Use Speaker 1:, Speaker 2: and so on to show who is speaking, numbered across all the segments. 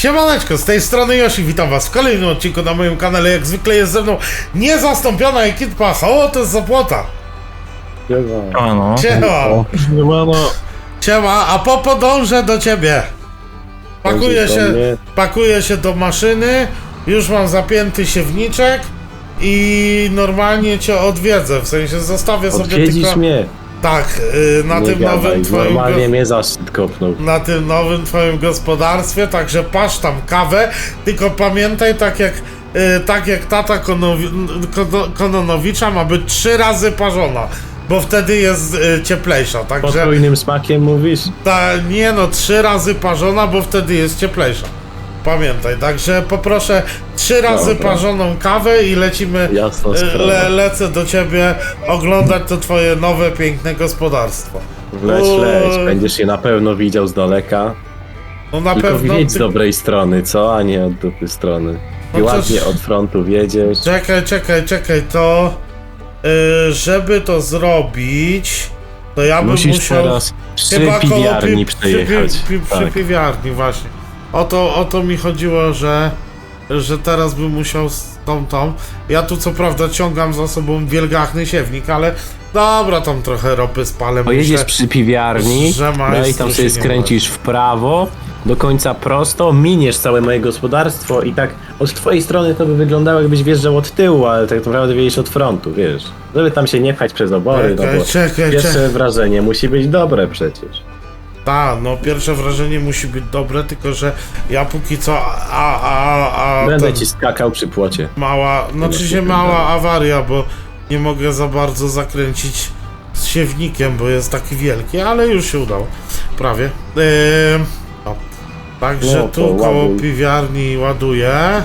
Speaker 1: Siemaneczko, z tej strony Yoshi, witam was w kolejnym odcinku na moim kanale. Jak zwykle jest ze mną niezastąpiona ekipa z Zapłota.
Speaker 2: Ano.
Speaker 1: Siema,
Speaker 2: Siemano.
Speaker 1: siema, a Popo dążę do ciebie. Pakuję
Speaker 3: do
Speaker 1: się,
Speaker 3: mnie.
Speaker 1: pakuję się do maszyny, już mam zapięty siewniczek i normalnie cię odwiedzę, w sensie zostawię sobie
Speaker 3: Odwiedzisz
Speaker 1: tylko...
Speaker 3: mnie.
Speaker 1: Tak, y, na
Speaker 3: nie
Speaker 1: tym
Speaker 3: gadaj,
Speaker 1: nowym twoim...
Speaker 3: Normalnie mnie zaszczyt kopnął.
Speaker 1: na tym nowym twoim gospodarstwie, także pasz tam kawę, tylko pamiętaj tak jak y, tak jak tata Konowi, Kono- Kononowicza ma być trzy razy parzona, bo wtedy jest y, cieplejsza, także
Speaker 3: Podwójnym smakiem mówisz?
Speaker 1: ta, nie no, trzy razy parzona, bo wtedy jest cieplejsza. Pamiętaj, także poproszę trzy razy
Speaker 3: Dobra.
Speaker 1: parzoną kawę i lecimy,
Speaker 3: Jasna
Speaker 1: y,
Speaker 3: sprawa.
Speaker 1: le, lecę do ciebie oglądać to twoje nowe, piękne gospodarstwo.
Speaker 3: Leć, leć. Będziesz je na pewno widział z daleka.
Speaker 1: No na
Speaker 3: Tylko
Speaker 1: pewno...
Speaker 3: wiedź z
Speaker 1: ty-
Speaker 3: dobrej strony, co? A nie od dupy strony. I
Speaker 1: No
Speaker 3: ładnie od frontu wiedziesz.
Speaker 1: Czekaj, czekaj, czekaj, to y, żeby to zrobić, to ja bym
Speaker 3: Musisz
Speaker 1: musiał
Speaker 3: teraz przy
Speaker 1: koło
Speaker 3: piwiarni
Speaker 1: pi-
Speaker 3: przejechać.
Speaker 1: Przy, pi, przy
Speaker 3: Tak.
Speaker 1: piwiarni właśnie. O to, o to mi chodziło, że że teraz bym musiał z tą tą. Ja tu co prawda ciągam za sobą wielgachny siewnik, ale dobra, tam trochę ropy spalę.
Speaker 3: Pojedziesz przy piwiarni, no i tam
Speaker 1: się
Speaker 3: sobie skręcisz w prawo, do końca prosto, miniesz całe moje gospodarstwo i tak od twojej strony to by wyglądało jakbyś wjeżdżał od tyłu, ale tak naprawdę wjedziesz od frontu, wiesz. Żeby tam się nie pchać przez obory, no
Speaker 1: Czekaj,
Speaker 3: bo
Speaker 1: czekaj,
Speaker 3: pierwsze
Speaker 1: czekaj.
Speaker 3: wrażenie musi być dobre przecież.
Speaker 1: Tak, no pierwsze wrażenie musi być dobre, tylko że ja póki co a, a, a
Speaker 3: Będę
Speaker 1: ten-
Speaker 3: ci skakał przy płocie.
Speaker 1: Mała, znaczy się
Speaker 3: się
Speaker 1: mała awaria, bo nie mogę za bardzo zakręcić z siewnikiem, bo jest taki wielki, ale już się udało. Prawie. Eee, no. Także
Speaker 3: No to
Speaker 1: tu koło
Speaker 3: ładuj.
Speaker 1: piwiarni ładuję.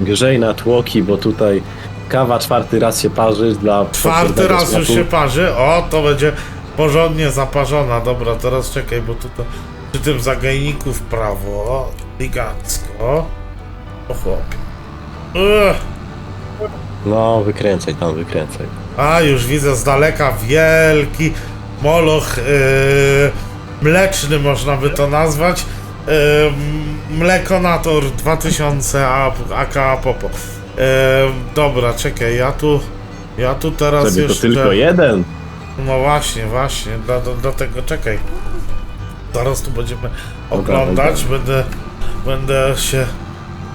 Speaker 3: Grzej na tłoki, bo tutaj kawa czwarty raz się parzy dla
Speaker 1: Czwarty raz już się parzy. O, to będzie porządnie zaparzona. Dobra, teraz czekaj, bo tutaj przy tym zagajniku w prawo. Elegancko. O chłopie. Ugh.
Speaker 3: No, wykręcaj tam, wykręcaj.
Speaker 1: A, już widzę z daleka wielki moloch yy, mleczny, można by to nazwać. Yy, mlekonator 2000 A- AK Popo. Yy, dobra, czekaj, ja tu. Ja tu teraz
Speaker 3: to
Speaker 1: jeszcze.
Speaker 3: tylko jeden.
Speaker 1: No właśnie, właśnie, dla, dla, dlatego czekaj. Zaraz tu będziemy oglądać, będę, będę się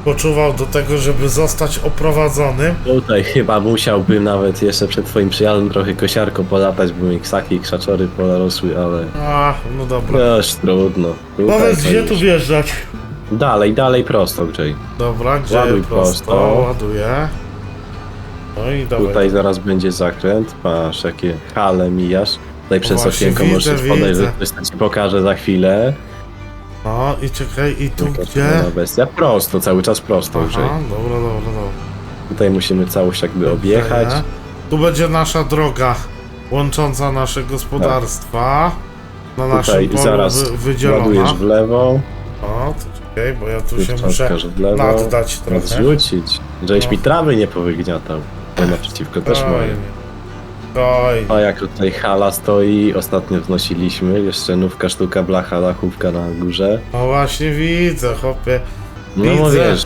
Speaker 1: poczuwał do tego, żeby zostać oprowadzony.
Speaker 3: Tutaj chyba musiałbym nawet jeszcze przed twoim przyjazdem trochę kosiarką polatać, bo mi ksaki i krzaczory porosły, ale
Speaker 1: A, no dobra.
Speaker 3: już trudno. Tutaj
Speaker 1: Powiedz, gdzie tu wjeżdżać?
Speaker 3: Dalej, dalej prosto, Grzej.
Speaker 1: Dobra, gdzie
Speaker 3: Ładuj
Speaker 1: prosto?
Speaker 3: prosto.
Speaker 1: Ładuję. No i dawaj.
Speaker 3: Tutaj zaraz będzie zakręt, masz jakie hale mijasz. Tutaj przez
Speaker 1: Właśnie
Speaker 3: okienko
Speaker 1: widzę,
Speaker 3: możesz podejść,
Speaker 1: widzę.
Speaker 3: że ktoś tam ci pokaże za chwilę.
Speaker 1: No i czekaj, i tu
Speaker 3: Jaka
Speaker 1: gdzie?
Speaker 3: bestia. Prosto, cały czas prosto.
Speaker 1: Aha, dobra, dobra, dobra.
Speaker 3: Tutaj musimy całość jakby objechać.
Speaker 1: Tu będzie nasza droga łącząca nasze gospodarstwa. Na naszym
Speaker 3: Tutaj
Speaker 1: polu
Speaker 3: zaraz
Speaker 1: wy, wydzielona.
Speaker 3: ładujesz w lewo,
Speaker 1: O, to czekaj, bo ja tu się muszę
Speaker 3: w lewo.
Speaker 1: naddać trochę.
Speaker 3: Zrzucić. Żebyś
Speaker 1: No.
Speaker 3: mi trawy nie powygniatał. To naprzeciwko też moje.
Speaker 1: Oj.
Speaker 3: A jak tutaj hala stoi, ostatnio wnosiliśmy, jeszcze nówka sztuka blacha, dachówka na górze.
Speaker 1: No właśnie widzę, chłopie.
Speaker 3: No
Speaker 1: Widzę.
Speaker 3: wiesz,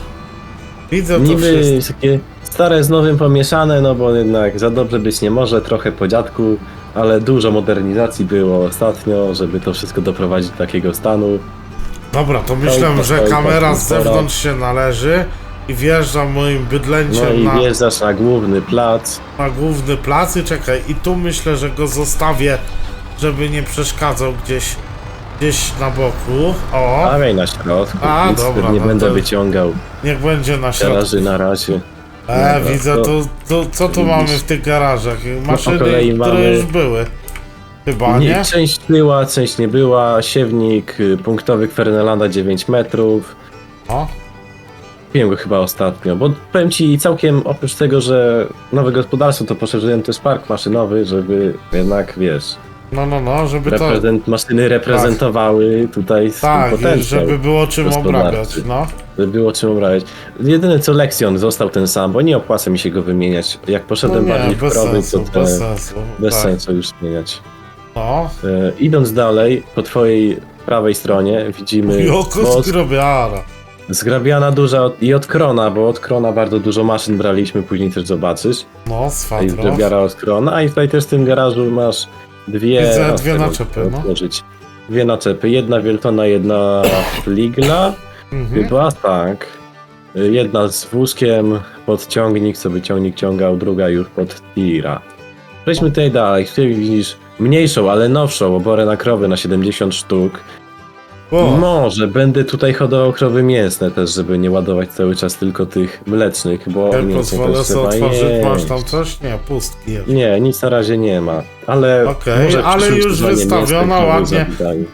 Speaker 1: Widzę to
Speaker 3: niby
Speaker 1: wszystko.
Speaker 3: takie stare z nowym pomieszane, no bo jednak za dobrze być nie może, trochę po dziadku, ale dużo modernizacji było ostatnio, żeby to wszystko doprowadzić do takiego stanu.
Speaker 1: Dobra, to myślę, że kamera z zewnątrz się należy i wjeżdżam moim bydlęciem
Speaker 3: No i
Speaker 1: na,
Speaker 3: wjeżdżasz na główny plac.
Speaker 1: na główny plac i czekaj, i tu myślę, że go zostawię, żeby nie przeszkadzał gdzieś gdzieś na boku. O,
Speaker 3: Stawiaj na środku,
Speaker 1: A,
Speaker 3: nic
Speaker 1: dobra,
Speaker 3: nie
Speaker 1: no
Speaker 3: będę
Speaker 1: to-
Speaker 3: wyciągał.
Speaker 1: niech będzie na środku.
Speaker 3: Garaży na razie.
Speaker 1: E,
Speaker 3: Dobra,
Speaker 1: widzę,
Speaker 3: to-
Speaker 1: to, to co tu mamy w tych garażach? Maszyny,
Speaker 3: kolei
Speaker 1: które
Speaker 3: mamy-
Speaker 1: już były. Chyba, nie?
Speaker 3: Nie, część była, część nie była. Siewnik y, punktowy Kwernelanda 9 metrów.
Speaker 1: O,
Speaker 3: Kupiłem go chyba ostatnio, bo powiem ci całkiem oprócz tego, że nowe gospodarstwo, to poszerzyłem też park maszynowy, żeby jednak, wiesz,
Speaker 1: no, no, no, żeby to...
Speaker 3: reprezent, maszyny reprezentowały tutaj swój
Speaker 1: Tak,
Speaker 3: potencjał,
Speaker 1: żeby było czym
Speaker 3: gospodarczy.
Speaker 1: obrabiać, no.
Speaker 3: żeby było czym obrabiać. Jedyne co Lexion został ten sam, bo nie opłaca mi się go wymieniać. Jak
Speaker 1: No
Speaker 3: poszedłem
Speaker 1: nie,
Speaker 3: bardziej w
Speaker 1: bez
Speaker 3: krowy,
Speaker 1: sensu,
Speaker 3: to te,
Speaker 1: bez sensu.
Speaker 3: bez
Speaker 1: tak.
Speaker 3: sensu już zmieniać.
Speaker 1: No,
Speaker 3: E, idąc dalej, po twojej prawej stronie widzimy
Speaker 1: Joko
Speaker 3: most,
Speaker 1: skrobiara.
Speaker 3: Zgrabiana duża od, i od Krona, bo od Krona bardzo dużo maszyn braliśmy, później też zobaczysz.
Speaker 1: No,
Speaker 3: I zgrabiara od Krona, i tutaj też w tym garażu masz dwie...
Speaker 1: Widzę
Speaker 3: a,
Speaker 1: dwie naczepy, no.
Speaker 3: otworzyć. Dwie naczepy, jedna Wieltona, jedna Fligla,
Speaker 1: Mhm.
Speaker 3: chyba tak. Jedna z wózkiem pod ciągnik, co by ciągnik ciągał, druga już pod tira. Przejdźmy tutaj dalej, tutaj widzisz mniejszą, ale nowszą oborę na krowy na 70 sztuk. Może będę tutaj hodował krowy mięsne też, żeby nie ładować cały czas tylko tych mlecznych, bo mięsne
Speaker 1: pozwolę
Speaker 3: też
Speaker 1: sobie
Speaker 3: trzeba
Speaker 1: otworzyć. Masz
Speaker 3: jeść.
Speaker 1: tam coś? Nie, pustki jest.
Speaker 3: Nie, nic na razie nie ma, ale
Speaker 1: Okej,
Speaker 3: może w
Speaker 1: ale
Speaker 3: przyszłym
Speaker 1: już
Speaker 3: sezonie
Speaker 1: wystawiona,
Speaker 3: krowy
Speaker 1: ładnie-.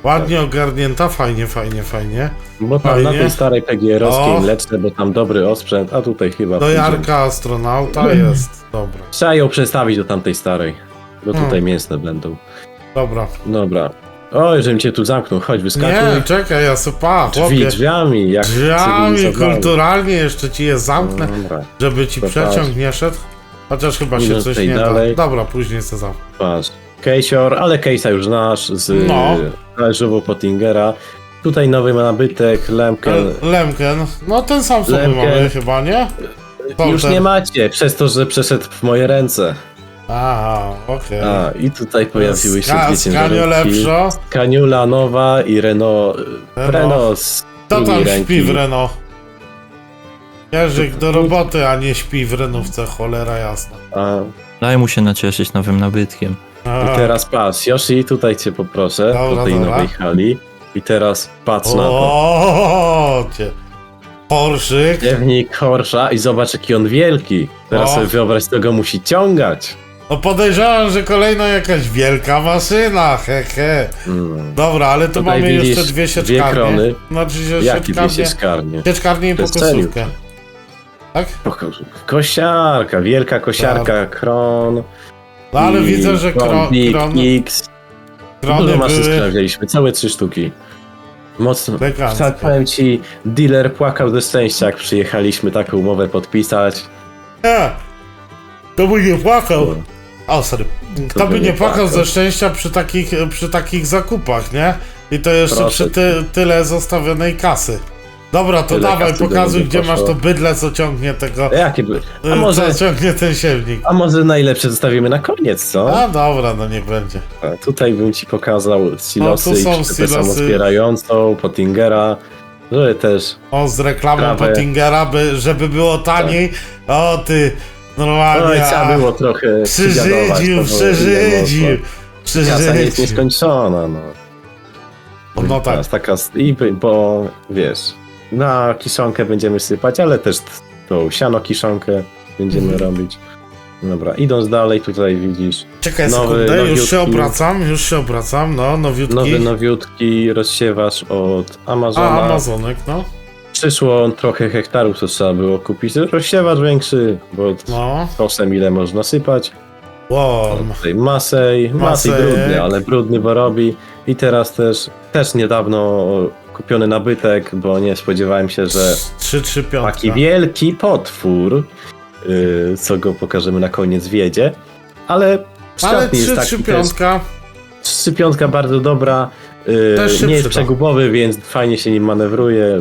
Speaker 1: Ładnie ogarnięta, fajnie, fajnie, fajnie.
Speaker 3: Bo tam na
Speaker 1: fajnie.
Speaker 3: tej starej PGR-owskiej
Speaker 1: O.
Speaker 3: mleczne, bo tam dobry osprzęt, a tutaj chyba...
Speaker 1: Do
Speaker 3: pójdzie.
Speaker 1: Jarka astronauta jest. Dobra,
Speaker 3: Trzeba ją przestawić do tamtej starej, bo
Speaker 1: Hmm.
Speaker 3: tutaj mięsne będą.
Speaker 1: dobra.
Speaker 3: Dobra. Oj, żebym cię tu zamknął, chodź, wyskakuj.
Speaker 1: Nie, czekaj, ja sobie pa,
Speaker 3: Drzwi,
Speaker 1: chłopie.
Speaker 3: drzwiami, jak
Speaker 1: Drzwiami,
Speaker 3: cywilizowany.
Speaker 1: kulturalnie jeszcze ci je zamknę,
Speaker 3: Dobra,
Speaker 1: żeby ci
Speaker 3: To
Speaker 1: przeciąg nie szedł. Chociaż chyba się coś nie
Speaker 3: dalej.
Speaker 1: da. Dobra, później se zamknę.
Speaker 3: patrz. Kejsior, ale Kejsa już znasz z
Speaker 1: No.
Speaker 3: no. Pottingera. Tutaj nowy nabytek, Lemken.
Speaker 1: Le- Lemken, no ten sam sobie
Speaker 3: Lemken.
Speaker 1: mamy chyba, nie?
Speaker 3: Już nie macie, przez to, że przeszedł w moje ręce.
Speaker 1: Aha, okej.
Speaker 3: A, i tutaj pojawiły się
Speaker 1: Ska-
Speaker 3: dwie
Speaker 1: Skanio
Speaker 3: ciężarówki.
Speaker 1: lepszo.
Speaker 3: Kaniula nowa i Renault.
Speaker 1: Renault.
Speaker 3: Renault z
Speaker 1: Kto
Speaker 3: drugiej
Speaker 1: tam
Speaker 3: ręki.
Speaker 1: śpi w Renault? Jerzyk do roboty, a nie śpi w Renówce, cholera jasna.
Speaker 3: A,
Speaker 2: Daj mu się nacieszyć nowym nabytkiem.
Speaker 3: I teraz patrz, Yoshi, tutaj cię poproszę,
Speaker 1: Dobra,
Speaker 3: do tej
Speaker 1: dobra.
Speaker 3: nowej hali. I teraz patrz na to.
Speaker 1: O, cię. Porszyk.
Speaker 3: Piewnik Horsza i zobacz jaki on wielki. Teraz
Speaker 1: O.
Speaker 3: sobie wyobraź, co go musi ciągać.
Speaker 1: No podejrzewam, że kolejna jakaś wielka maszyna, he he.
Speaker 3: Mm.
Speaker 1: Dobra, ale tu
Speaker 3: Tutaj
Speaker 1: mamy
Speaker 3: widzisz
Speaker 1: jeszcze dwie
Speaker 3: dwie
Speaker 1: sieczkarnie.
Speaker 3: krony.
Speaker 1: Znaczy się
Speaker 3: Jakie dwie
Speaker 1: sieczkarnie,
Speaker 3: sieczkarnie?
Speaker 1: i
Speaker 3: To jest
Speaker 1: pokosówkę. Tak?
Speaker 3: Kosiarka, wielka kosiarka, kron.
Speaker 1: No ale
Speaker 3: i
Speaker 1: widzę, że kron,
Speaker 3: Big
Speaker 1: kron,
Speaker 3: X.
Speaker 1: krony
Speaker 3: Dużo maszyn
Speaker 1: były
Speaker 3: całe trzy sztuki. Mocno. Tak powiem ci, dealer płakał ze szczęścia, jak przyjechaliśmy taką umowę podpisać.
Speaker 1: Nie, to by nie płakał. O, sorry. Kto by nie płakał ze szczęścia przy takich, przy takich zakupach, nie? I to jeszcze
Speaker 3: Proszę
Speaker 1: przy ty, tyle zostawionej kasy. Dobra, to
Speaker 3: Tyle
Speaker 1: dawaj,
Speaker 3: kasy do
Speaker 1: pokazuj, gdzie masz
Speaker 3: poszło.
Speaker 1: to bydle, co ciągnie tego.
Speaker 3: Jakie by... A
Speaker 1: A
Speaker 3: może,
Speaker 1: Co ciągnie ten siewnik.
Speaker 3: a może najlepsze zostawimy na koniec, co?
Speaker 1: A dobra, no niech będzie.
Speaker 3: A tutaj bym ci pokazał silosy
Speaker 1: No, tu są
Speaker 3: i przyczepę
Speaker 1: silosy.
Speaker 3: samozbierającą, Pottingera, żeby też...
Speaker 1: O, z reklamą
Speaker 3: Trawę.
Speaker 1: Pottingera, by, żeby było taniej. O, ty, normalnie.
Speaker 3: Oj,
Speaker 1: a,
Speaker 3: trzeba było trochę można. Kasa nie jest nieskończona, no.
Speaker 1: No tak.
Speaker 3: Taka, i, bo wiesz, na kiszonkę będziemy sypać, ale też tą siano kiszonkę będziemy
Speaker 1: Mhm.
Speaker 3: robić. Dobra, idąc dalej, tutaj widzisz
Speaker 1: Czekaj
Speaker 3: Nowy,
Speaker 1: sekundę, już się
Speaker 3: nowiutki.
Speaker 1: obracam, już się obracam, no, nowiutki.
Speaker 3: nowy, nowiutki rozsiewacz od
Speaker 1: A,
Speaker 3: Amazona.
Speaker 1: Amazonek, no.
Speaker 3: Przyszło trochę hektarów, co trzeba było kupić. Rozsiewacz większy, bo
Speaker 1: No.
Speaker 3: kosem ile można sypać.
Speaker 1: Wow.
Speaker 3: Tutaj masej, masej brudny, ale brudny, bo robi. I teraz też, też niedawno kupiony nabytek, bo nie spodziewałem się, że
Speaker 1: 3 3 5.
Speaker 3: taki wielki potwór, yy, co go pokażemy na koniec, wiedzie. Ale
Speaker 1: Ale
Speaker 3: szatni
Speaker 1: 3
Speaker 3: jest
Speaker 1: 3
Speaker 3: taki też.
Speaker 1: 5.
Speaker 3: Trzy piątka bardzo dobra. Yy,
Speaker 1: Też
Speaker 3: nie jest przegubowy, więc fajnie się nim manewruje.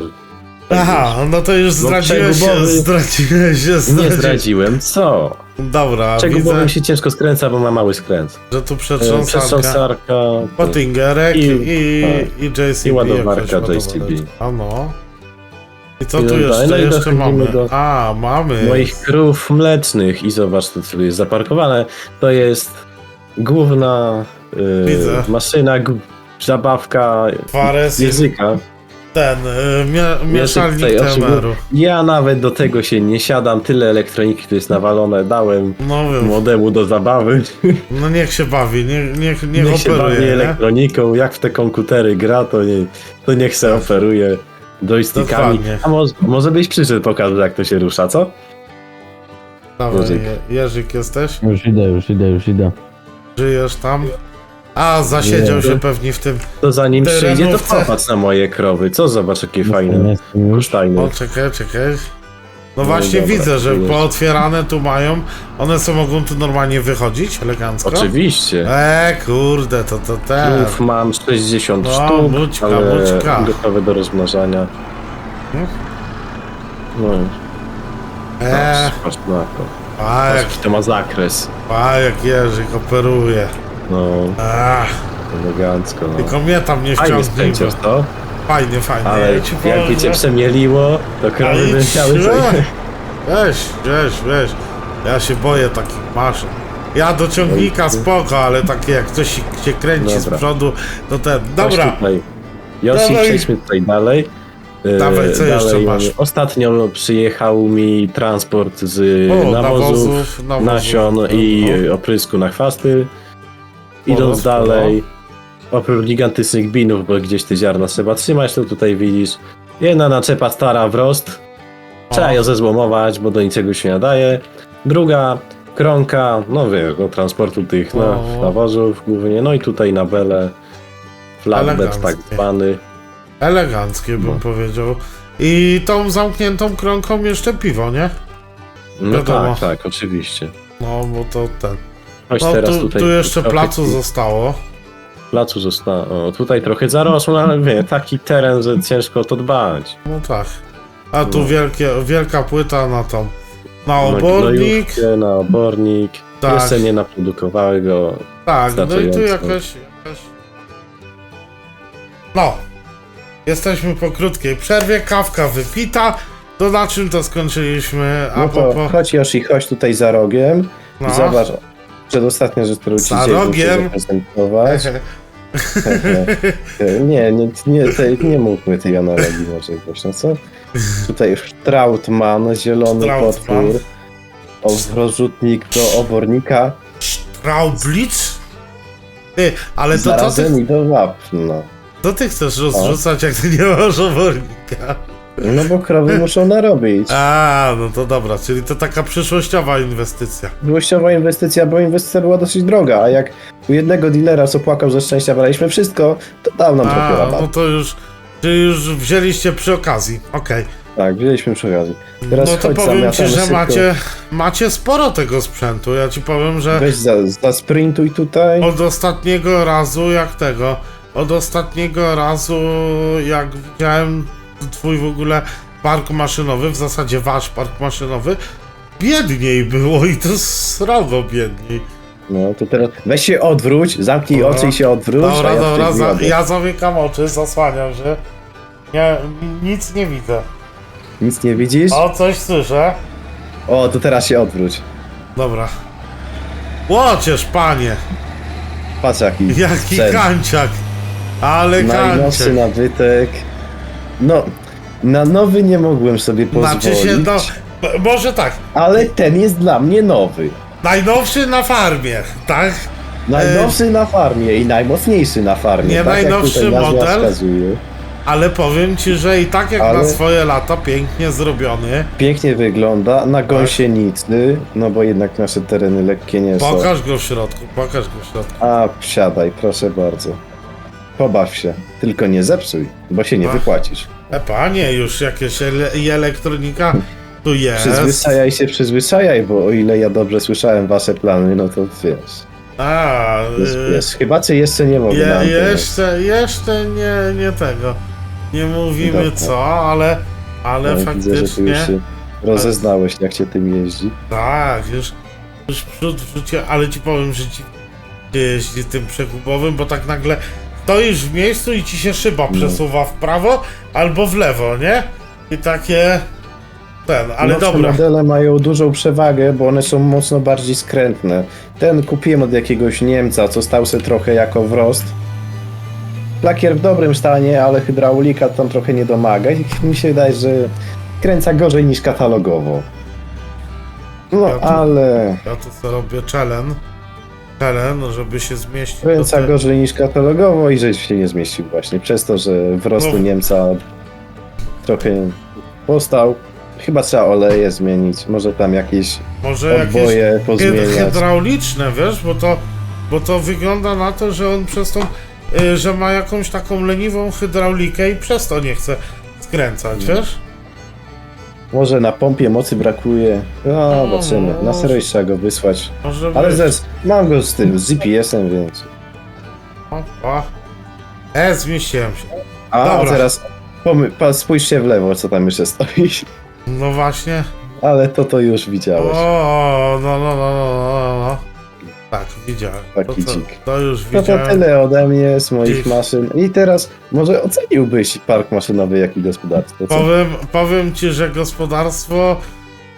Speaker 1: Aha, no to już zdradziłeś się,
Speaker 3: przegubowy-
Speaker 1: zdradziłeś się,
Speaker 3: Nie
Speaker 1: zdradziłeś.
Speaker 3: zdradziłem. Co?
Speaker 1: Dobra, widzę,
Speaker 3: Przegubowym się ciężko skręca, bo ma mały skręt.
Speaker 1: że tu przetrząsarka,
Speaker 3: Przetrząsarka.
Speaker 1: Pottingerek i,
Speaker 3: I-
Speaker 1: i,
Speaker 3: tak.
Speaker 1: i JCB.
Speaker 3: I ładowarka. JCB.
Speaker 1: A no. I co
Speaker 3: I
Speaker 1: tu
Speaker 3: dalej,
Speaker 1: jeszcze,
Speaker 3: no i
Speaker 1: jeszcze
Speaker 3: dochodzimy
Speaker 1: mamy?
Speaker 3: do
Speaker 1: A, mamy.
Speaker 3: moich krów mlecznych i zobacz, to co tu jest zaparkowane. To jest główna
Speaker 1: Widzę.
Speaker 3: maszyna, g- zabawka
Speaker 1: Fares
Speaker 3: języka.
Speaker 1: Ten, y, mia, mieszalnik TMR-u.
Speaker 3: Ja nawet do tego się nie siadam, tyle elektroniki tu jest nawalone, dałem
Speaker 1: No wiem,
Speaker 3: młodemu do zabawy.
Speaker 1: no niech się bawi, niech, niech, niech,
Speaker 3: Niech się bawi
Speaker 1: operuje, nie?
Speaker 3: elektroniką, jak w te komputery gra, to, nie, to niech se operuje joystickami.
Speaker 1: Dokładnie.
Speaker 3: A może, może byś przyszedł pokazać, jak to się rusza, co?
Speaker 1: Dawaj,
Speaker 3: Jerzyk.
Speaker 1: Je- Jerzyk jesteś?
Speaker 2: Już idę, już idę, już idę.
Speaker 1: Żyjesz tam? A, zasiedział
Speaker 3: Nie.
Speaker 1: się pewnie w tym.
Speaker 3: To zanim przyjdzie, to
Speaker 1: Terenówce.
Speaker 3: popatrz na moje krowy. Co zobacz, jakie fajne,
Speaker 2: jestem już.
Speaker 3: kosztajne.
Speaker 1: O, czekaj, czekaj. No
Speaker 3: No
Speaker 1: właśnie
Speaker 3: dobra,
Speaker 1: widzę, że
Speaker 3: już.
Speaker 1: pootwierane tu mają. One są mogą tu normalnie wychodzić elegancko.
Speaker 3: Oczywiście.
Speaker 1: E, kurde, to to ten.
Speaker 3: Krów mam 60
Speaker 1: No,
Speaker 3: sztuk,
Speaker 1: bućka,
Speaker 3: ale
Speaker 1: bućka.
Speaker 3: gotowe do rozmnażania.
Speaker 4: No,
Speaker 1: Eee,
Speaker 4: patrz na to.
Speaker 1: a
Speaker 4: Patrz,
Speaker 1: jak,
Speaker 4: jaki to ma zakres.
Speaker 1: a jak Jerzyk operuje.
Speaker 4: No,
Speaker 1: Ach,
Speaker 4: elegancko. No.
Speaker 1: tylko mnie tam nie
Speaker 4: Fajny
Speaker 1: wciągnij.
Speaker 4: to,
Speaker 1: Fajnie, fajnie.
Speaker 4: ale
Speaker 1: Ja ci
Speaker 4: jakby
Speaker 1: powiem,
Speaker 4: cię
Speaker 1: że-
Speaker 4: przemieliło, to krowy by chciały
Speaker 1: źle.
Speaker 4: sobie...
Speaker 1: Weź, weź, weź. Ja się boję takich maszyn. Ja do ciągnika spoko, ale takie jak coś się- kręci z
Speaker 4: Dobra.
Speaker 1: przodu, to ten.
Speaker 4: Chodź
Speaker 1: Dobra,
Speaker 4: Tutaj. Josi,
Speaker 1: Dawaj.
Speaker 4: przejdźmy tutaj dalej. E,
Speaker 1: Dawaj, co jeszcze masz?
Speaker 4: mamy- Ostatnio przyjechał mi transport z
Speaker 1: O,
Speaker 4: nawozów,
Speaker 1: nawozów, nawozów,
Speaker 4: nasion
Speaker 1: no,
Speaker 4: i
Speaker 1: no.
Speaker 4: oprysku na chwasty. Idąc dalej, oprócz gigantycznych binów, bo gdzieś te ziarna trzeba trzymać, to tutaj widzisz jedna naczepa stara w rost. Trzeba ją zezłomować, bo do niczego się nie nadaje. Druga kronka, no wiesz, do transportu tych
Speaker 1: O.
Speaker 4: no, nawozów głównie. No i tutaj na belę, flatbed tak
Speaker 1: Eleganckie.
Speaker 4: zwany.
Speaker 1: Eleganckie bym
Speaker 4: No.
Speaker 1: powiedział. I tą zamkniętą krągą jeszcze piwo, nie?
Speaker 4: No
Speaker 1: Wiadomo.
Speaker 4: tak, tak, oczywiście.
Speaker 1: No, bo to ten. No,
Speaker 4: teraz
Speaker 1: tu,
Speaker 4: tutaj.
Speaker 1: tu jeszcze
Speaker 4: trochę
Speaker 1: placu zostało.
Speaker 4: Placu zostało. O, tutaj trochę zarosło, no ale wie, taki teren, że ciężko to dbać.
Speaker 1: No tak. A tu
Speaker 4: No.
Speaker 1: wielkie, wielka płyta na tą. Na
Speaker 4: Na
Speaker 1: obornik.
Speaker 4: gnojówkę, Na obornik.
Speaker 1: Tak.
Speaker 4: Jeszcze nie naprodukowały go.
Speaker 1: Tak, no i tu
Speaker 4: Wystarczająco.
Speaker 1: jakaś, jakaś... No. Jesteśmy po krótkiej przerwie, kawka wypita. To na czym to skończyliśmy? A
Speaker 3: No to
Speaker 1: po,
Speaker 3: chodź Yoshi, chodź tutaj za rogiem
Speaker 1: no.
Speaker 3: zobacz, przedostatnia rzecz, którą dzisiaj muszę
Speaker 1: rogiem.
Speaker 3: zaprezentować. nie, nie, nie, tej, nie mówmy tej analogii może głośno, co? Tutaj Strautman, zielony
Speaker 1: Strautman.
Speaker 3: potwór, o- rozrzutnik do obornika,
Speaker 1: Traublitz? Ty, ale to co ty,
Speaker 3: zarazem i do wapna.
Speaker 1: to ty chcesz rozrzucać, jak ty nie masz obornika?
Speaker 3: No bo krowy muszą narobić.
Speaker 1: A, no to dobra, czyli to taka przyszłościowa inwestycja.
Speaker 3: Długościowa inwestycja, bo inwestycja była dosyć droga, a jak u jednego dealera, co płakał ze szczęścia, braliśmy wszystko, to dał nam trochę
Speaker 1: A, no to już, czy już wzięliście przy okazji, okej.
Speaker 3: Tak, wzięliśmy przy okazji. Teraz
Speaker 1: No to
Speaker 3: chodź,
Speaker 1: powiem ci, że
Speaker 3: szybko.
Speaker 1: macie, macie sporo tego sprzętu. Ja ci powiem, że
Speaker 3: Weź za, za sprintuj tutaj.
Speaker 1: od ostatniego razu, jak tego, od ostatniego razu, jak widziałem twój w ogóle park maszynowy, w zasadzie wasz park maszynowy, biedniej było i to srogo biedniej.
Speaker 3: No to teraz weź się odwróć, zamknij
Speaker 1: Dobra.
Speaker 3: oczy i się odwróć.
Speaker 1: Dobra,
Speaker 3: ja
Speaker 1: dobra, za, ja zamykam oczy, zasłaniam się. Nie, nic nie widzę.
Speaker 3: Nic nie widzisz?
Speaker 1: O, coś słyszę.
Speaker 3: O, to teraz się odwróć.
Speaker 1: Dobra. Łocież, panie!
Speaker 3: Patrz jaki.
Speaker 1: Jaki kanciak! Ale
Speaker 3: Najnowszy
Speaker 1: kanciak!
Speaker 3: nabytek. No, na nowy nie mogłem sobie pozwolić.
Speaker 1: Znaczy się, no, b- może tak,
Speaker 3: Ale ten jest dla mnie nowy.
Speaker 1: najnowszy na farmie, tak?
Speaker 3: Najnowszy na farmie i najmocniejszy na farmie.
Speaker 1: Nie
Speaker 3: tak jak
Speaker 1: najnowszy
Speaker 3: tutaj nazwa
Speaker 1: model?
Speaker 3: Wskazuje.
Speaker 1: Ale powiem ci, że i tak jak
Speaker 3: Ale-
Speaker 1: na swoje lata pięknie zrobiony.
Speaker 3: Pięknie wygląda, na gąsienicy, no bo jednak nasze tereny lekkie nie są.
Speaker 1: Pokaż go w środku, pokaż go w środku.
Speaker 3: A, wsiadaj, proszę bardzo. Pobaw się, tylko nie zepsuj, bo się nie
Speaker 1: Ach.
Speaker 3: wypłacisz.
Speaker 1: E panie, już jakieś ele i elektronika tu jest.
Speaker 3: Przyzwyczajaj się, przyzwyczajaj, bo o ile ja dobrze słyszałem wasze plany, no to wiesz,
Speaker 1: A,
Speaker 3: jest,
Speaker 1: y,
Speaker 3: jest. Chyba czy jeszcze nie mogę na
Speaker 1: Je, jeszcze, jeszcze nie, nie tego. Nie mówimy
Speaker 3: Dobra.
Speaker 1: co, ale, ale
Speaker 3: No, Widzę, że ty
Speaker 1: faktycznie.
Speaker 3: już się rozeznałeś, jak się tym jeździ.
Speaker 1: Tak, już, już przód wrzucie, ale ci powiem, że ci jeździ tym przekupowym, bo tak nagle stoisz w miejscu i ci się szyba
Speaker 3: No.
Speaker 1: przesuwa w prawo albo w lewo, nie? I takie. Ten, ale
Speaker 3: Nowsze
Speaker 1: dobra.
Speaker 3: modele mają dużą przewagę, bo one są mocno bardziej skrętne. Ten kupiłem od jakiegoś Niemca, co stał się trochę jako wrost. Lakier w dobrym stanie, ale hydraulika tam trochę nie domaga i mi się wydaje, że kręca gorzej niż katalogowo. No,
Speaker 1: Ja tu-
Speaker 3: ale
Speaker 1: Ja tu sobie robię challenge. Challenge, żeby się zmieścić.
Speaker 3: kręca
Speaker 1: te-
Speaker 3: gorzej niż katalogowo i żeś się nie zmieścił właśnie. Przez to, że wrostu
Speaker 1: No.
Speaker 3: Niemca trochę postał. Chyba trzeba oleje zmienić, może tam jakieś
Speaker 1: Może jakieś
Speaker 3: odboje
Speaker 1: hyd-
Speaker 3: pozmieniać.
Speaker 1: hydrauliczne, wiesz, bo to, bo to wygląda na to, że on przez tą, y, że ma jakąś taką leniwą hydraulikę i przez to nie chce skręcać, wiesz?
Speaker 3: Może na pompie mocy brakuje. No,
Speaker 1: No,
Speaker 3: zobaczymy.
Speaker 1: no,
Speaker 3: Na serio trzeba go wysłać.
Speaker 1: Może
Speaker 3: Ale
Speaker 1: być.
Speaker 3: mam go z tym, z GPS-em, więc.
Speaker 1: O, o. E, zmieściłem się.
Speaker 3: A,
Speaker 1: Dobra.
Speaker 3: teraz pomy- pa, spójrzcie w lewo, co tam jeszcze stoi.
Speaker 1: No właśnie.
Speaker 3: Ale to to już widziałeś.
Speaker 1: O, no, no, no, no, no, no. Tak, widziałem.
Speaker 3: Taki
Speaker 1: to, to,
Speaker 3: dzik.
Speaker 1: to już
Speaker 3: No to
Speaker 1: widziałem.
Speaker 3: tyle ode mnie z moich
Speaker 1: Dzik.
Speaker 3: maszyn. I teraz może oceniłbyś park maszynowy, jak i gospodarstwo. Co?
Speaker 1: Powiem, powiem ci, że gospodarstwo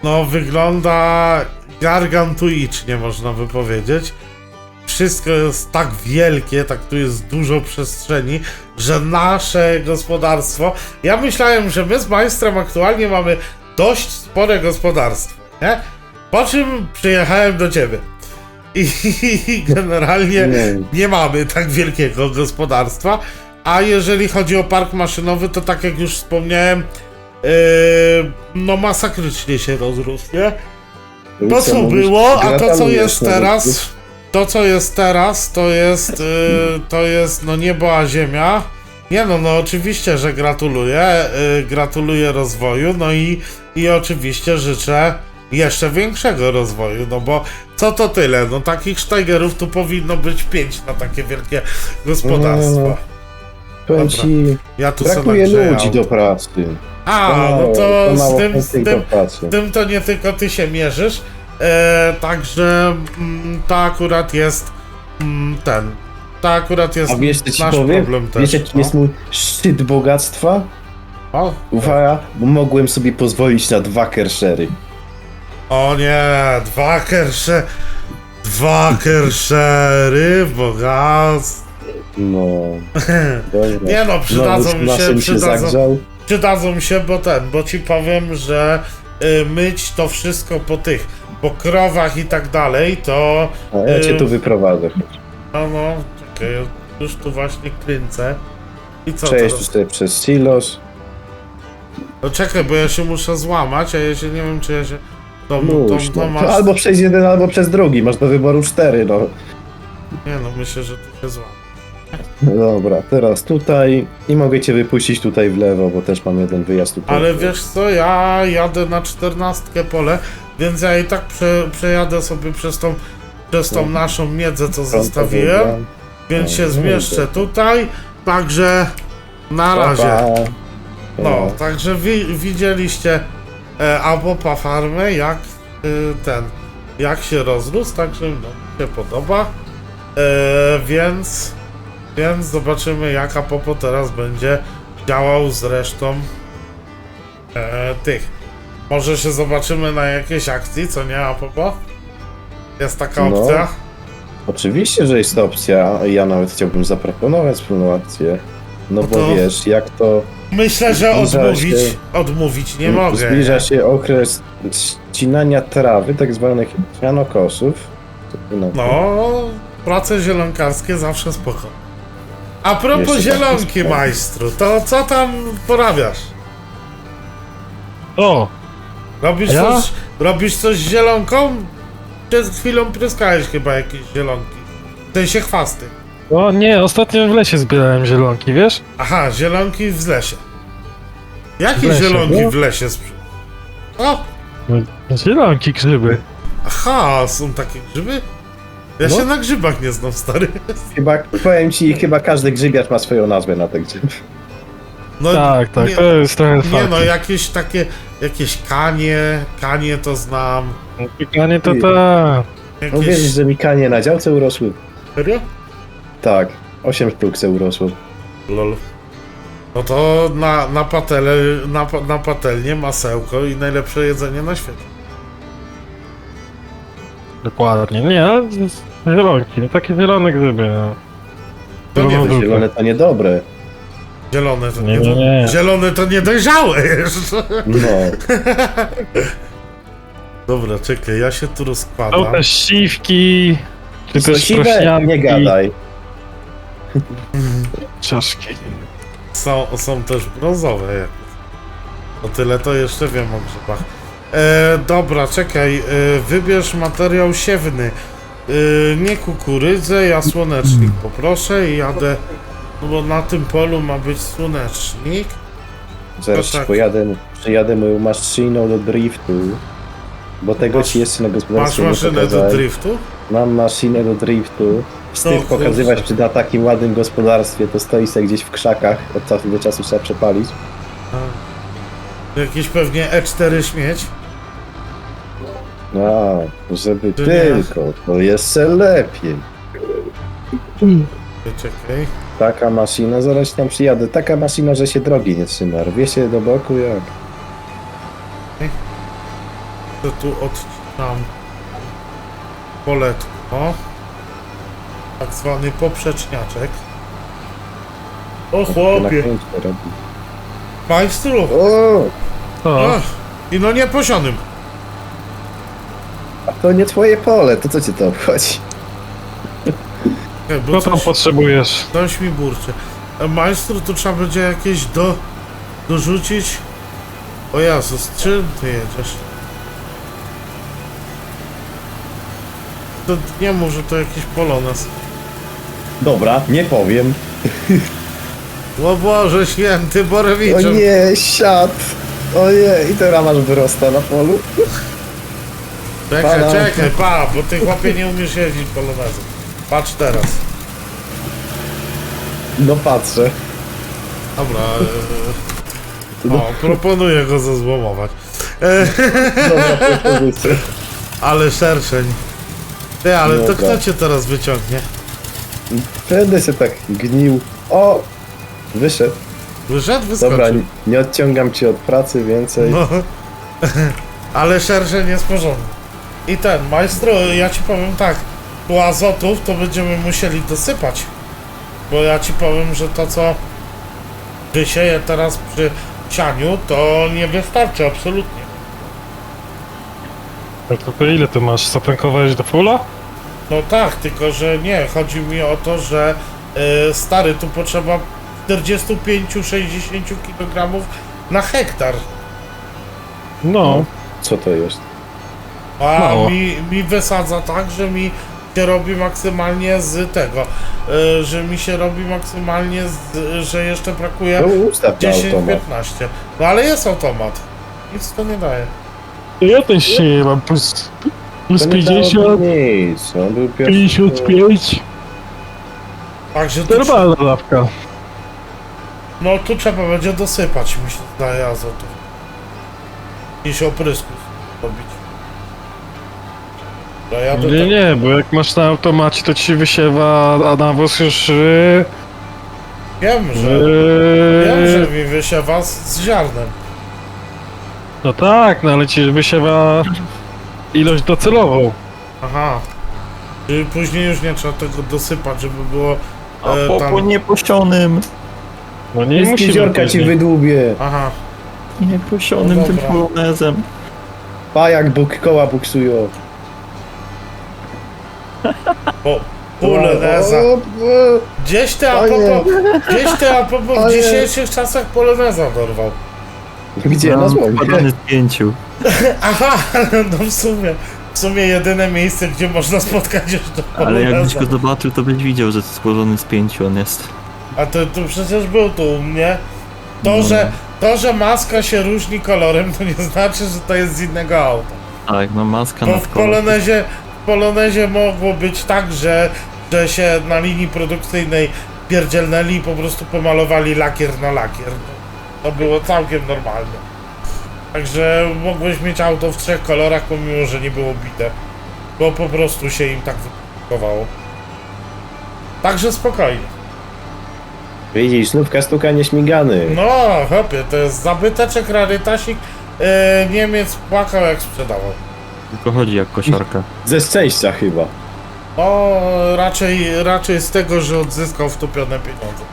Speaker 1: no wygląda gargantuicznie, można by powiedzieć. Wszystko jest tak wielkie, tak tu jest dużo przestrzeni, że nasze gospodarstwo. Ja myślałem, że my z majstrem aktualnie mamy dość spore gospodarstwo, nie? Po czym przyjechałem do ciebie. I, generalnie
Speaker 3: Nie.
Speaker 1: nie mamy tak wielkiego gospodarstwa. A jeżeli chodzi o park maszynowy, to tak jak już wspomniałem, yy, no masakrycznie się rozrósł, nie? To co było, a to co jest teraz, to co jest teraz, to jest, yy, to jest no niebo a ziemia. Nie no, no oczywiście, że gratuluję, yy, gratuluję rozwoju, no i, i oczywiście życzę jeszcze większego rozwoju, no bo co to tyle, no takich Steigerów tu powinno być pięć na takie wielkie gospodarstwa.
Speaker 3: No, Powiem
Speaker 1: Dobra.
Speaker 3: ci,
Speaker 1: Ja tu
Speaker 3: brakuje ludzi do pracy.
Speaker 1: A, no
Speaker 3: mało-
Speaker 1: to
Speaker 3: mało
Speaker 1: z tym, z tym,
Speaker 3: pracy.
Speaker 1: tym to nie tylko ty się mierzysz, e, także mm, to akurat jest mm, ten, to akurat jest
Speaker 3: A wiesz ci
Speaker 1: nasz
Speaker 3: powiem?
Speaker 1: problem też.
Speaker 3: Wiesz jaki
Speaker 1: no.
Speaker 3: jest mój szczyt bogactwa?
Speaker 1: o,
Speaker 3: Uwaga, bo mogłem sobie pozwolić na dwa kerszery.
Speaker 1: O nie, dwa kersze, dwa kerszery, bogactwo.
Speaker 3: No. Dobra.
Speaker 1: Nie no, przydadzą mi się,
Speaker 3: naszym się
Speaker 1: przydadzą, przydadzą się, bo ten, bo ci powiem, że y, myć to wszystko po tych, po krowach i tak dalej, to
Speaker 3: A ja cię
Speaker 1: y,
Speaker 3: tu wyprowadzę.
Speaker 1: No, no, czekaj, już tu właśnie kręcę. I co
Speaker 3: tu
Speaker 1: teraz?
Speaker 3: sobie przez silos.
Speaker 1: No czekaj, bo ja się muszę złamać, a ja się nie wiem, czy ja się... To,
Speaker 3: Nóż,
Speaker 1: to, to,
Speaker 3: no.
Speaker 1: masz...
Speaker 3: To albo przez jeden, albo przez drugi. Masz do wyboru cztery, no.
Speaker 1: Nie no, myślę, że się złamę.
Speaker 3: No Dobra, teraz tutaj i mogę cię wypuścić tutaj w lewo, bo też mam jeden wyjazd tutaj.
Speaker 1: Ale wiesz co, ja jadę na czternastkę pole, więc ja i tak prze, przejadę sobie przez tą, przez tą
Speaker 3: No.
Speaker 1: naszą miedzę, co
Speaker 3: Frontowy
Speaker 1: zostawiłem, więc się
Speaker 3: No,
Speaker 1: zmieszczę
Speaker 3: dobra.
Speaker 1: tutaj, także na razie. No, także wi widzieliście e, Abopa farmę, jak e, ten, jak się rozrósł, także no, mi się podoba. E, więc, więc zobaczymy, jak Apopo teraz będzie działał z resztą e, tych. Może się zobaczymy na jakiejś akcji, co nie Apopo? Jest taka
Speaker 3: No.
Speaker 1: opcja?
Speaker 3: Oczywiście, że jest opcja. Ja nawet chciałbym zaproponować wspólną akcję. No
Speaker 1: No
Speaker 3: bo
Speaker 1: to-
Speaker 3: wiesz, jak to
Speaker 1: Myślę, że odmówić,
Speaker 3: się-
Speaker 1: odmówić nie mogę.
Speaker 3: zbliża się okres ścinania trawy, tak zwanych na to?
Speaker 1: No, prace zielonkarskie zawsze spoko. A propos
Speaker 3: Jeszcze
Speaker 1: zielonki,
Speaker 3: tak.
Speaker 1: majstru, to co tam porabiasz?
Speaker 5: O,
Speaker 1: Robisz,
Speaker 5: Ja?
Speaker 1: coś, robisz coś z zielonką? Przed chwilą pryskałeś chyba jakieś zielonki. W sensie chwasty.
Speaker 5: O nie, ostatnio w lesie zbierałem zielonki, wiesz?
Speaker 1: Aha, zielonki w lesie. Jakie
Speaker 5: W lesie,
Speaker 1: zielonki
Speaker 5: no.
Speaker 1: w lesie? O,
Speaker 5: No, Zielonki, grzyby.
Speaker 1: aha, są takie grzyby? Ja
Speaker 5: No.
Speaker 1: się na grzybach nie znam, stary.
Speaker 3: Chyba, powiem ci, chyba każdy grzybiarz ma swoją nazwę na te grzyby.
Speaker 1: No,
Speaker 5: Tak, tak,
Speaker 1: nie-
Speaker 5: to jest trochę
Speaker 1: Nie
Speaker 5: fakt.
Speaker 1: no, jakieś takie, jakieś kanie, kanie to znam.
Speaker 5: Pikanie to ta.
Speaker 3: No wiesz, że mi kanie na działce urosły?
Speaker 1: Serio?
Speaker 3: Tak, 8 sztuk se urosło.
Speaker 1: Lol. No to na, na, patele, na, na patelnię masełko i najlepsze jedzenie na świecie.
Speaker 5: Dokładnie. Nie, ale z- z- zielonki, no takie zielone grzyby. No.
Speaker 1: To nie
Speaker 5: No, dobra.
Speaker 3: Zielone to niedobre.
Speaker 1: zielone to
Speaker 5: Nie,
Speaker 1: nie,
Speaker 5: nie, nie.
Speaker 1: Zielone to niedojrzałe jeszcze.
Speaker 3: No,
Speaker 1: Dobra, czekaj, ja się tu
Speaker 5: Są
Speaker 1: rozkładam.
Speaker 5: też siwki, czy też
Speaker 3: siwe?
Speaker 5: prośnianki.
Speaker 3: Nie gadaj.
Speaker 5: Czaszki.
Speaker 1: Są, są też brązowe. O tyle to jeszcze wiem o grzybach. E, dobra, czekaj, e, wybierz materiał siewny. E, nie kukurydzę, ja słonecznik poproszę i jadę, no bo na tym polu ma być słonecznik.
Speaker 3: Zaraz
Speaker 1: No tak.
Speaker 3: pojadę, przyjadę moją maszyną do driftu. Bo tego
Speaker 1: Masz-
Speaker 3: ci jeszcze na
Speaker 1: Masz
Speaker 3: gospodarstwie nie
Speaker 1: maszynę do driftu?
Speaker 3: Mam maszynę do driftu.
Speaker 1: No,
Speaker 3: Wstyd pokazywać
Speaker 1: kurczę.
Speaker 3: przy na takim ładnym gospodarstwie, to stoi sobie gdzieś w krzakach, od czasu do czasu trzeba przepalić.
Speaker 1: Jakieś pewnie E4 śmieć.
Speaker 3: No, żeby
Speaker 1: To nie.
Speaker 3: tylko, to jeszcze lepiej.
Speaker 1: Czekaj.
Speaker 3: Taka maszyna, zaraz tam przyjadę. Taka maszyna, że się drogi nie trzyma. Rwie się do boku jak.
Speaker 1: To tu odcinam poletko. Tak zwany poprzeczniaczek. O
Speaker 3: Na
Speaker 1: chłopie, majstru!
Speaker 3: O,
Speaker 5: O,
Speaker 1: Ach, I no nie posionym.
Speaker 3: a to nie twoje pole, to co cię to obchodzi?
Speaker 1: Bo
Speaker 5: co tam
Speaker 1: coś,
Speaker 5: potrzebujesz?
Speaker 1: coś mi burczy. E, Majstru, tu trzeba będzie jakieś do... dorzucić. O Jezus, czym ty jedziesz? To nie mów, że to jakiś polones.
Speaker 3: Dobra, nie powiem.
Speaker 1: O Boże święty,
Speaker 3: O nie, siad. O nie, i teraz masz wyrosta na polu.
Speaker 1: Czekaj,
Speaker 3: Pana.
Speaker 1: czekaj, pa, bo ty chłopie nie umiesz jeździć polonezem. Patrz teraz.
Speaker 3: No patrzę.
Speaker 1: Dobra. E, o, proponuję go zezłomować. E,
Speaker 3: Dobra
Speaker 1: ale szerszeń. Ty, ale to
Speaker 3: Dobra.
Speaker 1: kto cię teraz wyciągnie?
Speaker 3: Będę się tak gnił. O! Wyszedł.
Speaker 1: Wyszedł, wyskoczył.
Speaker 3: Dobra, nie- nie odciągam cię od pracy więcej.
Speaker 1: No. Ale szerszeń jest porządny. I ten, majstro, ja ci powiem tak. Tu azotów to będziemy musieli dosypać. Bo ja ci powiem, że to co wysieję teraz przy sianiu, to nie wystarczy absolutnie.
Speaker 5: No to, ile ty masz? Zapankowałeś do fulla?
Speaker 1: No tak, tylko że nie, chodzi mi o to, że y, stary, tu potrzeba 45-60 kg na hektar.
Speaker 5: No,
Speaker 3: Co to jest?
Speaker 1: A
Speaker 5: Mało.
Speaker 1: mi, mi wysadza tak, że mi się robi maksymalnie z tego, y, że mi się robi maksymalnie z, że jeszcze
Speaker 3: No
Speaker 1: brakuje
Speaker 3: ustaw na
Speaker 1: 10-15.
Speaker 3: automat.
Speaker 1: No ale jest automat. Nic to nie daje.
Speaker 5: ja ten się mam plus, plus
Speaker 3: To nie dało
Speaker 5: 50,
Speaker 3: nic, on był pierwszy.
Speaker 5: 55,
Speaker 1: Także tu,
Speaker 5: normalna dawka.
Speaker 1: no tu trzeba będzie dosypać, mi się zdaje azotu. I się oprysków robić. No ja to
Speaker 5: Nie,
Speaker 1: tak,
Speaker 5: nie, bo jak masz na automacie, to ci wysiewa, a nawóz już... Yy,
Speaker 1: wiem, że, wiem, że mi wysiewa z, z ziarnem.
Speaker 5: no tak, no ale ci wysiewa ilość docelową.
Speaker 1: Aha. Czyli później już nie trzeba tego dosypać, żeby było
Speaker 2: A
Speaker 1: e,
Speaker 2: po,
Speaker 1: tam...
Speaker 2: po nieposionym.
Speaker 5: No nie
Speaker 3: Wszystkie
Speaker 5: musimy
Speaker 3: ziorka ci
Speaker 5: później.
Speaker 3: wydłubię.
Speaker 1: Aha.
Speaker 2: Nieposionym
Speaker 1: No
Speaker 2: tym
Speaker 1: dobra.
Speaker 2: polonezem.
Speaker 3: Pa jak buk koła buksują.
Speaker 1: O, poloneza.
Speaker 3: O, o,
Speaker 1: Gdzieś ty a
Speaker 3: Panie.
Speaker 1: propos, gdzieś ty a propos w
Speaker 3: Panie.
Speaker 1: dzisiejszych czasach poloneza dorwał.
Speaker 3: Gdzie? Na
Speaker 2: Mam
Speaker 3: złomie.
Speaker 2: z pięciu.
Speaker 1: Aha, no w sumie, w sumie jedyne miejsce, gdzie można spotkać jeszcze
Speaker 2: Ale jakbyś go zobaczył, to byś widział, że złożony z pięciu on jest.
Speaker 1: A to, to przecież był tu u mnie. To,
Speaker 2: No.
Speaker 1: że, to, że maska się różni kolorem, to nie znaczy, że to jest z innego auta.
Speaker 2: Tak, no maska
Speaker 1: Bo
Speaker 2: na
Speaker 1: w Polonezie, w Polonezie mogło być tak, że, że się na linii produkcyjnej pierdzielnęli i po prostu pomalowali lakier na lakier. To było całkiem normalne. Także mogłeś mieć auto w trzech kolorach, pomimo że nie było bite. Bo po prostu się im tak wyprodukowało. Także spokojnie.
Speaker 3: Widzisz, znówka stuka nieśmigany.
Speaker 1: No, chłopie, to jest zabyteczek rarytasik. E, Niemiec płakał jak sprzedawał.
Speaker 2: Tylko chodzi jak kosiarka.
Speaker 3: Ze szczęścia chyba.
Speaker 1: No, raczej, raczej z tego, że odzyskał wtopione pieniądze.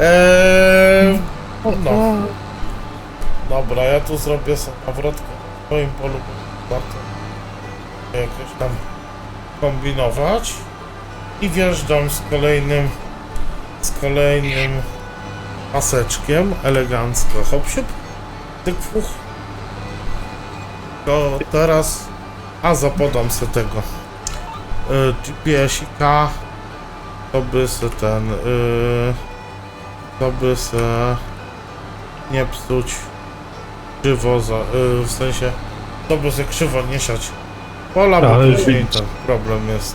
Speaker 1: Eee, no. Dobra, ja tu zrobię sobie nawrotkę w swoim polu, warto jakoś tam kombinować. I wjeżdżam z kolejnym, z kolejnym paseczkiem, elegancko, hop siup, tyk fuch. To teraz, a zapodam sobie tego y, GPS-ika, to by se ten, y, to by se nie psuć krzywo, za, y, w sensie, to by se krzywo nie siać pola, bo
Speaker 5: Ale
Speaker 1: później ten problem jest.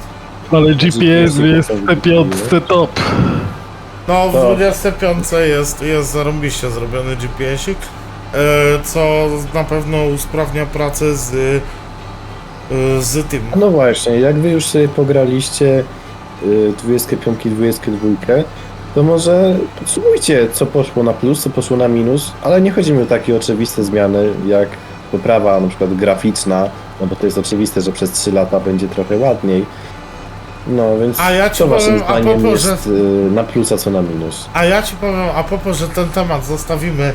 Speaker 5: Ale GPS jest te piątce top.
Speaker 1: No, w
Speaker 3: Tak.
Speaker 1: 25 jest, jest zarąbiście zrobiony GPS-ik. co na pewno usprawnia pracę z, e, z tym.
Speaker 3: No właśnie, jak wy już sobie pograliście y, 25, 22, to może podsumujcie, co poszło na plus, co poszło na minus, ale nie chodzi mi o takie oczywiste zmiany, jak poprawa na przykład graficzna, no bo to jest oczywiste, że przez 3 lata będzie trochę ładniej. No więc
Speaker 1: A ja ci
Speaker 3: co waszym
Speaker 1: powiem, a
Speaker 3: zdaniem
Speaker 1: propos, że-
Speaker 3: jest y, na plus, a co na minus?
Speaker 1: A ja ci powiem a propos, że ten temat zostawimy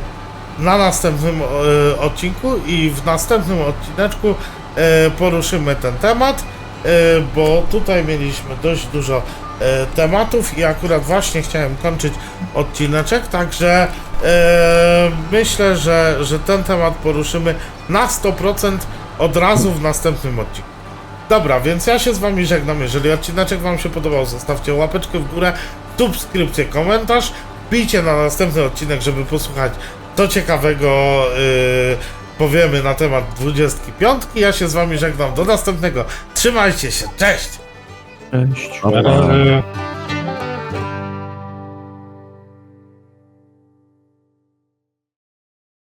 Speaker 1: na następnym e, odcinku i w następnym odcineczku e, poruszymy ten temat, bo tutaj mieliśmy dość dużo e, tematów i akurat właśnie chciałem kończyć odcineczek, także e, myślę, że, że ten temat poruszymy na 100% od razu w następnym odcinku. Dobra, więc ja się z wami żegnam. Jeżeli odcineczek wam się podobał, zostawcie łapeczkę w górę, subskrypcję, komentarz. Wbijcie na następny odcinek, żeby posłuchać co ciekawego yy, powiemy na temat 25. Ja się z wami żegnam. Do następnego. Trzymajcie się. Cześć!
Speaker 2: Cześć.
Speaker 5: Dobra.